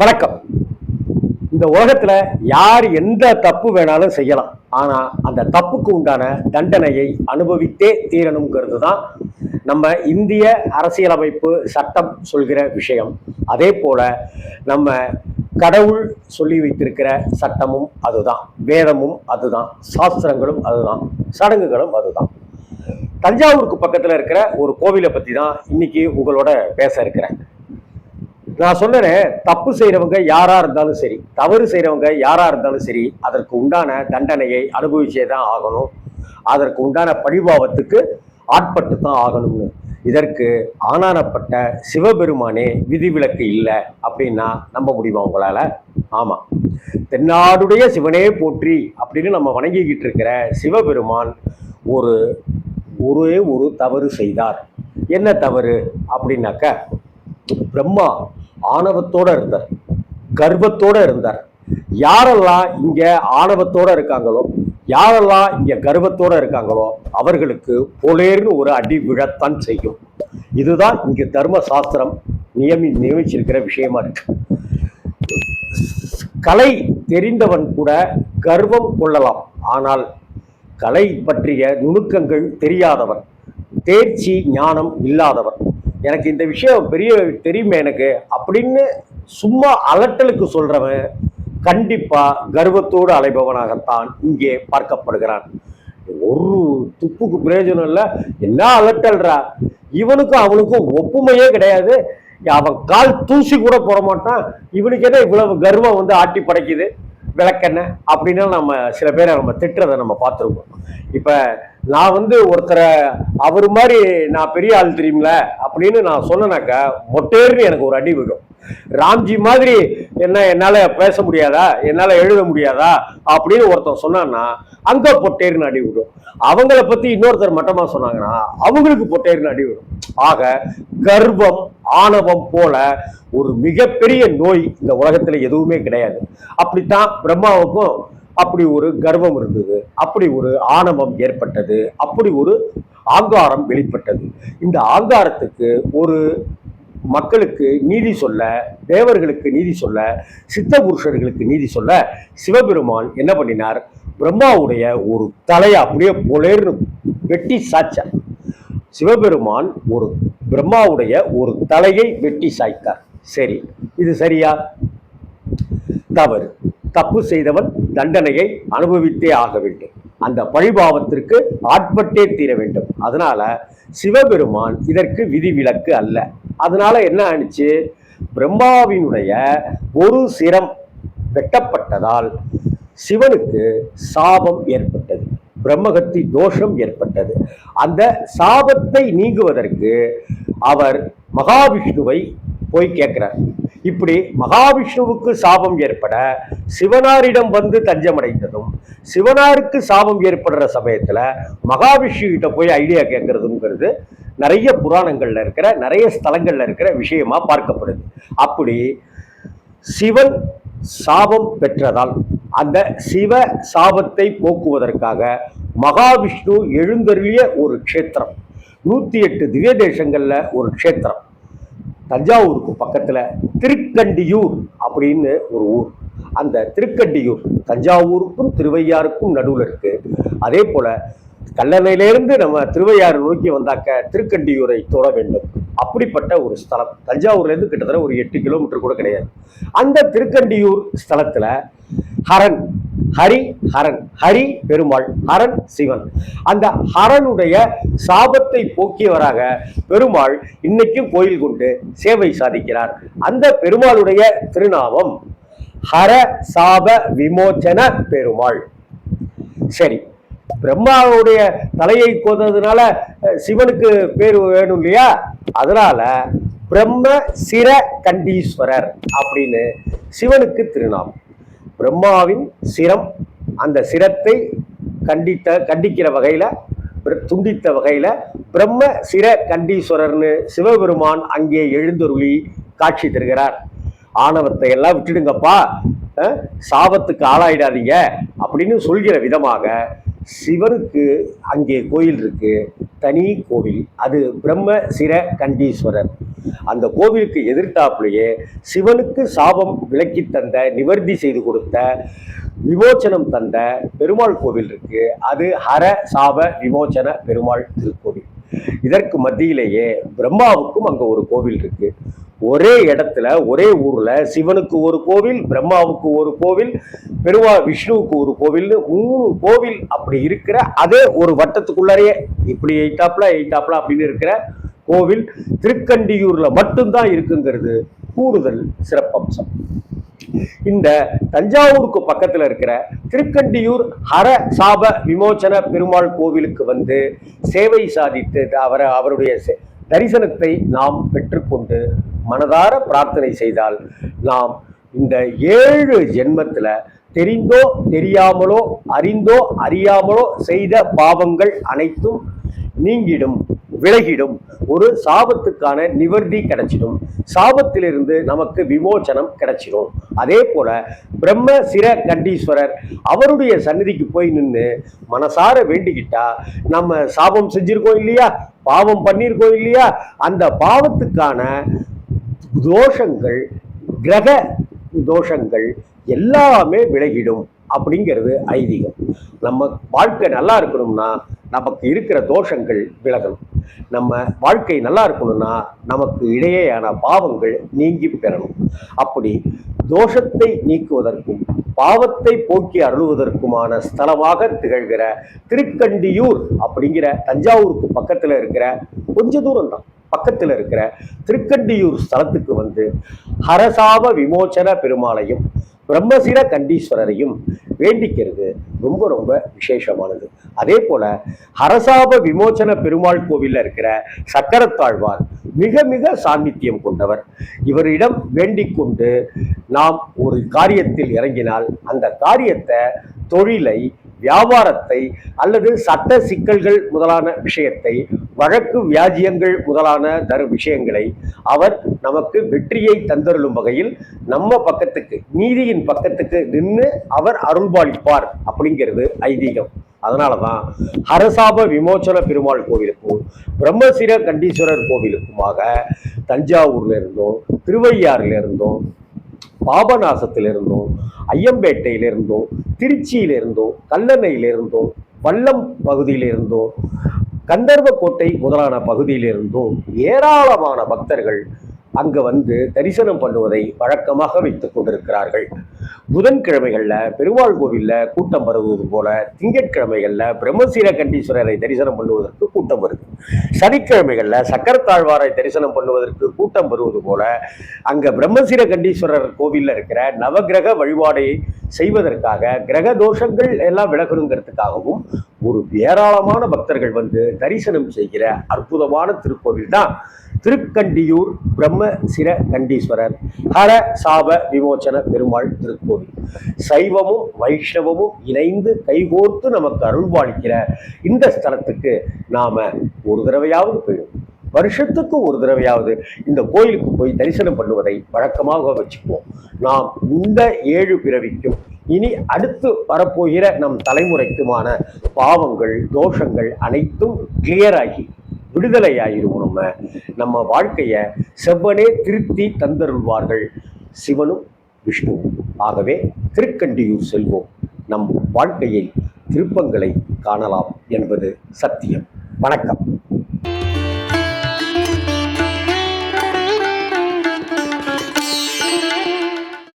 வணக்கம். இந்த உலகத்துல யார் எந்த தப்பு வேணாலும் செய்யலாம். ஆனா அந்த தப்புக்கு உண்டான தண்டனையை அனுபவித்தே தீரணுங்கிறது தான் நம்ம இந்திய அரசியலமைப்பு சட்டம் சொல்கிற விஷயம். அதே போல நம்ம கடவுள் சொல்லி வைத்திருக்கிற சட்டமும் அதுதான். வேதமும் அதுதான். சாஸ்திரங்களும் அதுதான். சடங்குகளும் அதுதான். தஞ்சாவூருக்கு பக்கத்துல இருக்கிற ஒரு கோவிலை பத்தி தான் இன்னைக்கு உங்களோட பேச இருக்கிறேன். நான் சொன்னேன் தப்பு செய்கிறவங்க யாராக இருந்தாலும் சரி தவறு செய்கிறவங்க யாராக இருந்தாலும் சரி அதற்கு உண்டான தண்டனையை அனுபவிச்சே தான் ஆகணும். அதற்கு உண்டான பழிபாவத்துக்கு ஆட்பட்டு தான் ஆகணும்னு. இதற்கு ஆனானப்பட்ட சிவபெருமானே விதிவிலக்கு இல்லை அப்படின்னா நம்ப முடியுமா உங்களால்? ஆமாம் தென்னாடுடைய சிவனே போற்றி அப்படின்னு நம்ம வணங்கிக்கிட்டு இருக்கிற சிவபெருமான் ஒரு ஒரே ஒரு தவறு செய்தார். என்ன தவறு அப்படின்னாக்க பிரம்மா ஆணவத்தோட இருந்தார். கர்வத்தோட இருந்தார். யாரெல்லாம் இங்க ஆணவத்தோட இருக்காங்களோ யாரெல்லாம் இங்க கர்வத்தோட இருக்காங்களோ அவர்களுக்கு பொலேர்னு ஒரு அடி விழத்தான் செய்யும். இதுதான் இங்க தர்ம சாஸ்திரம் நியமி நியமிச்சிருக்கிற விஷயமா இருக்கு. கலை தெரிந்தவன் கூட கர்வம் கொள்ளலாம். ஆனால் கலை பற்றிய நுணுக்கங்கள் தெரியாதவன் தேர்ச்சி ஞானம் இல்லாதவன் எனக்கு இந்த விஷயம் பெரிய தெரியுமே எனக்கு அப்படின்னு சும்மா அலட்டலுக்கு சொல்கிறவன் கண்டிப்பாக கர்வத்தோடு அலைபவனாகத்தான் இங்கே பார்க்கப்படுகிறான். ஒரு துப்புக்கு பிரயோஜனம் இல்லை. என்ன அலட்டல்றா? இவனுக்கும் அவனுக்கும் ஒப்புமையே கிடையாது. அவன் கால் தூசி கூட போட மாட்டான். இவனுக்கு என்ன இவ்வளவு கர்வம் வந்து ஆட்டி படைக்குது விளக்கெண்ணெய் அப்படின்னு நம்ம சில பேரை நம்ம திட்டுறதை நம்ம பார்த்துருக்கோம். இப்போ நான் வந்து ஒருத்தரை அவர் மாதிரி நான் பெரிய ஆள் தெரியுமில அப்படின்னு நான் சொன்னனாக்கா மொட்டேர்னு எனக்கு ஒரு அடி விடும் ராம்ஜி மாதிரி என்ன என்னால் பேச முடியாதா? என்னால் எழுத முடியாதா? அப்படின்னு ஒருத்தன் சொன்னான்னா அங்க பொட்டேர்னு அடி விடும் அவங்கள பற்றி இன்னொருத்தர் மட்டமாக சொன்னாங்கன்னா அவங்களுக்கு பொட்டேர்னு அடி விடும் ஆக கர்வம் ஆணவம் போல ஒரு மிகப்பெரிய நோய் இந்த உலகத்தில் எதுவுமே கிடையாது. அப்படித்தான் பிரம்மாவுக்கும் அப்படி ஒரு கர்வம் இருந்தது. அப்படி ஒரு ஆணவம் ஏற்பட்டது. அப்படி ஒரு ஆங்காரம் வெளிப்பட்டது. இந்த ஆங்காரத்துக்கு ஒரு மக்களுக்கு நீதி சொல்ல தேவர்களுக்கு நீதி சொல்ல சித்த புருஷர்களுக்கு நீதி சொல்ல சிவபெருமான் என்ன பண்ணினார்? பிரம்மாவுடைய ஒரு தலையை அப்படியே பொலேர்னு வெட்டி சாய்ச்சார் சிவபெருமான் ஒரு பிரம்மாவுடைய ஒரு தலையை வெட்டி சாய்த்தார். சரி இது சரியா? தவறு. தப்பு செய்தவன் தண்டனையை அனுபவித்தே ஆக வேண்டும். அந்த பழிபாவத்திற்கு ஆட்பட்டே தீர வேண்டும். அதனால சிவபெருமான் இதற்கு விதிவிலக்கு அல்ல. அதனால என்ன ஆனிச்சு பிரம்மாவினுடைய ஒரு சிரம் வெட்டப்பட்டதால் சிவனுக்கு சாபம் ஏற்பட்டது. பிரம்மகத்தி தோஷம் ஏற்பட்டது. அந்த சாபத்தை நீங்குவதற்கு அவர் மகாவிஷ்ணுவை போய் கேட்கிறார். இப்படி மகாவிஷ்ணுவுக்கு சாபம் ஏற்பட சிவனாரிடம் வந்து தஞ்சமடைந்ததும் சிவனாருக்கு சாபம் ஏற்படுற சமயத்தில் மகாவிஷ்ணு கிட்ட போய் ஐடியா கேட்கறதுங்கிறது நிறைய புராணங்கள்ல இருக்கிற நிறைய ஸ்தலங்கள்ல இருக்கிற விஷயமா பார்க்கப்படுது. அப்படி சிவன் சாபம் பெற்றதால் அந்த சிவ சாபத்தை போக்குவதற்காக மகாவிஷ்ணு எழுந்தருளிய ஒரு க்ஷேத்திரம். நூற்றி எட்டு திவ்ய தேசங்களில் ஒரு க்ஷேத்திரம். தஞ்சாவூருக்கு பக்கத்தில் திருக்கண்டியூர் அப்படின்னு ஒரு ஊர். அந்த திருக்கண்டியூர் தஞ்சாவூருக்கும் திருவையாருக்கும் நடுவில் இருக்குது அதே போல் கல்லணையிலேருந்து நம்ம திருவையாறு நோக்கி வந்தாக்க திருக்கண்டியூரை தொட வேண்டும். அப்படிப்பட்ட ஒரு ஸ்தலம். தஞ்சாவூர்லேருந்து கிட்டத்தட்ட ஒரு எட்டு கிலோமீட்டர் கூட கிடையாது. அந்த திருக்கண்டியூர் ஸ்தலத்தில் ஹரன் ஹரி ஹரன் ஹரி பெருமாள் ஹரன் சிவன். அந்த ஹரனுடைய சாபத்தை போக்கியவராக பெருமாள் இன்னைக்கும் கோயில் கொண்டு சேவை சாதிக்கிறார். அந்த பெருமாளுடைய திருநாமம் ஹர சாப விமோச்சன பெருமாள். சரி பிரம்மாவுடைய தலையை கோததுனால சிவனுக்கு பேர் வேணும் இல்லையா? அதனால பிரம்ம சிர கண்டீஸ்வரர் அப்படின்னு சிவனுக்கு திருநாமம். பிரம்மாவின் சிரம் அந்த சிரத்தை கண்டித்த கண்டிக்கிற வகையில் பிர- துண்டித்த வகையில் பிரம்ம சிர கண்டீஸ்வரர்னு சிவபெருமான் அங்கே எழுந்தருளி காட்சி தருகிறார். ஆணவத்தை எல்லாம் விட்டுடுங்கப்பா சாபத்துக்கு ஆளாயிடாதீங்க அப்படின்னு சொல்கிற விதமாக சிவனுக்கு அங்கே கோயில் இருக்கு. தனி கோவில். அது பிரம்ம சிர கண்டீஸ்வரர். அந்த கோவிலுக்கு எதிர்த்தாப்புலேயே சிவனுக்கு சாபம் விலக்கி தந்த நிவர்த்தி செய்து கொடுத்த விமோச்சனம் தந்த பெருமாள் கோவில் இருக்கு. அது ஹர சாப விமோச்சன பெருமாள் திருக்கோவில். இதற்கு மத்தியிலேயே பிரம்மாவுக்கும் அங்கே ஒரு கோவில் இருக்கு. ஒரே இடத்துல ஒரே ஊர்ல சிவனுக்கு ஒரு கோவில் பிரம்மாவுக்கு ஒரு கோவில் பெருவா விஷ்ணுவுக்கு ஒரு கோவில்னு மூணு கோவில் அப்படி இருக்கிற அதே ஒரு வட்டத்துக்குள்ளாரையே இப்படி எயிட்டாப்ல எயிட்டாப்ல அப்படின்னு இருக்கிற கோவில் திருக்கண்டியூர்ல மட்டும்தான் இருக்குங்கிறது கூடுதல் சிறப்பம்சம். இந்த தஞ்சாவூருக்கு பக்கத்துல இருக்கிற திருக்கண்டியூர் ஹர சாப விமோச்சன பெருமாள் கோவிலுக்கு வந்து சேவை சாதித்து அவரை அவருடைய தரிசனத்தை நாம் பெற்றுக்கொண்டு மனதார பிரார்த்தனை செய்தால் நாம் இந்த ஏழு ஜென்மத்தில் தெரிந்தோ தெரியாமலோ அறிந்தோ அறியாமலோ செய்த பாவங்கள் அனைத்தும் நீங்கிடும் விலகிடும். ஒரு சாபத்துக்கான நிவர்த்தி கிடைச்சிடும். சாபத்திலிருந்து நமக்கு விமோச்சனம் கிடைச்சிடும் அதே போல பிரம்ம சிர கண்டீஸ்வரர் அவருடைய சந்நிதிக்கு போய் நின்று மனசார வேண்டிக்கிட்டா நம்ம சாபம் செஞ்சிருக்கோம் இல்லையா? பாவம் பண்ணியிருக்கோம் இல்லையா? அந்த பாவத்துக்கான தோஷங்கள் கிரக தோஷங்கள் எல்லாமே விலகிடும் அப்படிங்கிறது ஐதீகம். நம்ம வாழ்க்கை நல்லா இருக்கணும்னா நமக்கு இருக்கிற தோஷங்கள் விலகணும். நம்ம வாழ்க்கை நல்லா இருக்கணும்னா நமக்கு இடையேயான பாவங்கள் நீங்கி பெறணும். அப்படி தோஷத்தை நீக்குவதற்கும் பாவத்தை போக்கி அருளுவதற்குமான ஸ்தலமாக திகழ்கிற திருக்கண்டியூர் அப்படிங்கிற தஞ்சாவூருக்கு பக்கத்தில் இருக்கிற கொஞ்ச தூரம் தான் பக்கத்தில் இருக்கிற திருக்கண்டியூர் ஸ்தலத்துக்கு வந்து ஹரசாப விமோச்சன பெருமாளையும் பிரம்மசிர கண்டீஸ்வரரையும் வேண்டிக்கிறது. ரொம்ப ரொம்ப விசேஷமானது. அதே போல ஹரசாப விமோச்சன பெருமாள் கோவில்ல இருக்கிற சக்கரத்தாழ்வார் மிக மிக சாநித்தியம் கொண்டவர். இவரிடம் வேண்டிக் கொண்டு நாம் ஒரு காரியத்தில் இறங்கினால் அந்த காரியத்தை தொழிலை வியாபாரத்தை அல்லது சட்ட சிக்கல்கள் முதலான விஷயத்தை வழக்கு வியாஜியங்கள் முதலான தரு விஷயங்களை அவர் நமக்கு வெற்றியை தந்தருளும் வகையில் நம்ம பக்கத்துக்கு நீதியின் பக்கத்துக்கு நின்று அவர் அருள்பாலிப்பார் அப்படிங்கிறது ஐதீகம். அதனால தான் ஹரசாப விமோச்சன பெருமாள் கோவிலுக்கும் பிரம்மசிர கண்டீஸ்வரர் கோவிலுக்குமாக தஞ்சாவூர்ல இருந்தும் திருவையாறுல இருந்தும் பாபநாசத்திலிருந்தும் ஐயம்பேட்டையிலிருந்தும் திருச்சியிலிருந்தும் கல்லணையிலிருந்தும் வல்லம் பகுதியிலிருந்தும் கந்தர்வக்கோட்டை முதலான பகுதியிலிருந்தும் ஏராளமான பக்தர்கள் அங்கு வந்து தரிசனம் பண்ணுவதை வழக்கமாக வைத்துக் கொண்டிருக்கிறார்கள். புதன்கிழமைகள்ல பெருமாள் கோவில்ல கூட்டம் வருவது போல திங்கட்கிழமைகள்ல பிரம்மசீர கண்டீஸ்வரரை தரிசனம் பண்ணுவதற்கு கூட்டம் வருது. சனிக்கிழமைகள்ல சக்கரத்தாழ்வாரை தரிசனம் பண்ணுவதற்கு கூட்டம் வருவது போல அங்க பிரம்மசீர கண்டீஸ்வரர் கோவில்ல இருக்கிற நவகிரக வழிபாடை செய்வதற்காக கிரக தோஷங்கள் எல்லாம் விலகணுங்கிறதுக்காகவும் ஒரு ஏராளமான பக்தர்கள் வந்து தரிசனம் செய்கிற அற்புதமான திருக்கோவில் தான் திருக்கண்டியூர் பிரம்ம சிர கண்டீஸ்வரர். ஹர சாப விமோச்சன பெருமாள் திரு திருக்கோவில் சைவமும் வைஷ்ணவமும் இணைந்து கைகோர்த்து நமக்கு அருள்வாளிக்கிற இந்த ஸ்தலத்துக்கு நாம ஒரு தடவையாவது போயிடும். வருஷத்துக்கு ஒரு தடவையாவது இந்த கோயிலுக்கு போய் தரிசனம் பண்ணுவதை வழக்கமாக வச்சுக்குவோம். நாம் இந்த ஏழு பிறவிக்கும் இனி அடுத்து வரப்போகிற நம் தலைமுறைக்குமான பாவங்கள் தோஷங்கள் அனைத்தும் கிளியராகி விடுதலை நம்ம. நம்ம வாழ்க்கையை செவ்வனே திருத்தி தந்தருள்வார்கள் சிவனும் விஷ்ணுவும். ஆகவே திருக்கண்டியூர் செல்வோம். நம் வாழ்க்கையில் திருப்பங்களை காணலாம் என்பது சத்தியம். வணக்கம்.